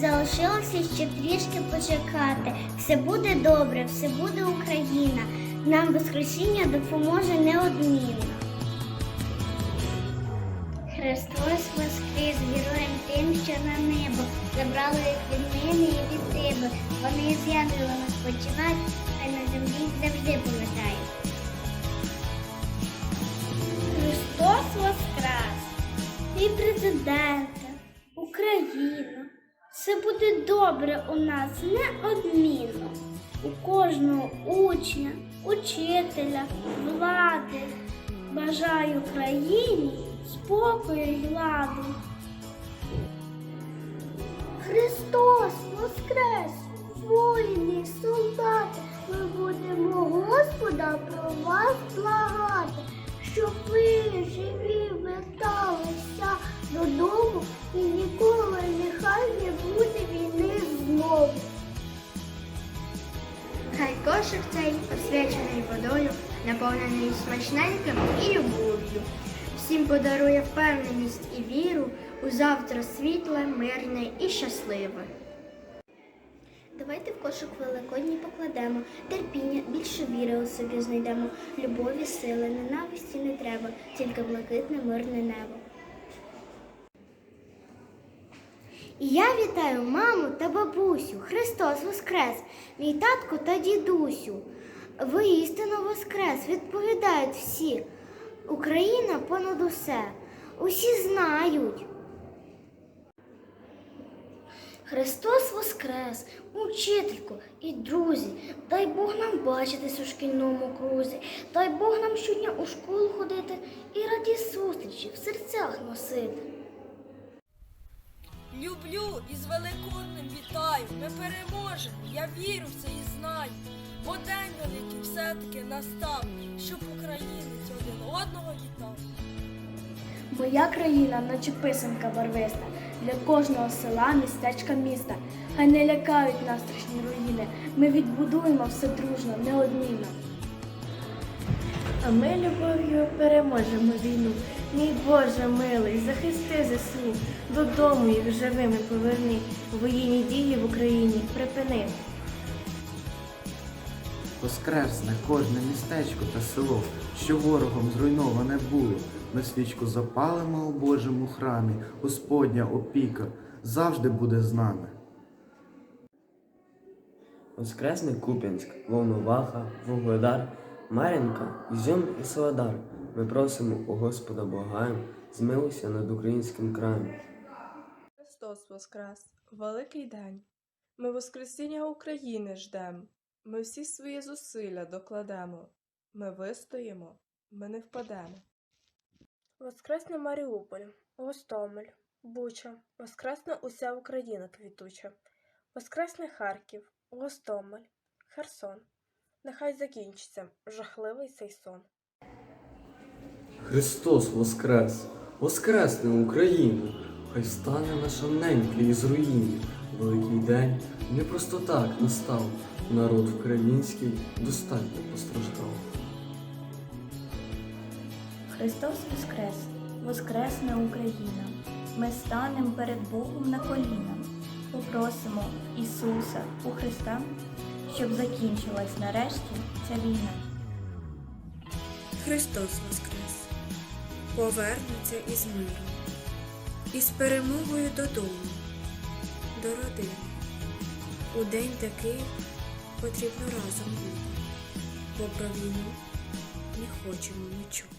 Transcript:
Залишилося ще трішки почекати. Все буде добре, все буде Україна. Нам Воскресіння допоможе неодмінно. Христос воскрес, героям тим, що на небо. Забрали їх від мене і від тебе. Вони з'явили нас спочивають, буде добре у нас неодмінно. У кожного учня, учителя, влади. Бажаю країні спокою й ладу. Христос воскрес! Воїни, солдати, ми будемо Господа про вас благати, щоб ви живі верталися додому кошик цей освячений водою, наповнений смачненьким і любов'ю. Всім подарує впевненість і віру у завтра світле, мирне і щасливе. Давайте в кошик великодній покладемо терпіння, більше віри у собі знайдемо, любові, сили, ненависті не треба, тільки блакитне мирне небо. І я вітаю маму та бабусю. Христос Воскрес, мій татку та дідусю. Воістину Воскрес, відповідають всі. Україна понад усе. Усі знають. Христос Воскрес, учителько і друзі, дай Бог нам бачитись у шкільному крузі, дай Бог нам щодня у школу ходити і раді зустрічі в серцях носити. Люблю і з Великоднем вітаю. Ми переможемо, я вірю в це і знаю. Бо день великий все-таки настав, щоб українець один одного вітав. Моя країна, наче писанка барвиста, для кожного села, містечка, міста. Хай не лякають нас страшні руїни. Ми відбудуємо все дружно, неодмінно. А ми любов'ю переможемо війну. Мій Боже милий, захисти ЗСУ, додому їх живими поверни. Воєнні дії в Україні припини. Воскресне кожне містечко та село, що ворогом зруйноване було. Ми свічку запалимо у Божому храмі, Господня опіка завжди буде з нами. Воскресний Куп'янськ, Волноваха, Вугледар, Мар'їнка, Ізюм і Солодар. Ми просимо у Господа благаєм, змилуйся над українським краєм. Христос Воскрес! Великий день! Ми Воскресіння України ждем. Ми всі свої зусилля докладемо. Ми вистоїмо, ми не впадемо. Воскресне Маріуполь, Гостомель, Буча, Воскресне уся Україна квітуча, Воскресне Харків, Гостомель, Херсон. Нехай закінчиться жахливий цей сон. Христос Воскрес! Воскресне Україну! Хай встане наша ненька із руїни. Великий день не просто так настав. Народ український достатньо постраждав. Христос Воскрес, Воскресна Україна. Ми станемо перед Богом на коліна. Попросимо Ісуса у Христа, щоб закінчилась нарешті ця війна. Христос Воскрес, повернеться із миром, із перемогою додому, до родини. У день такий потрібно разом бути, бо про війну не хочемо нічого.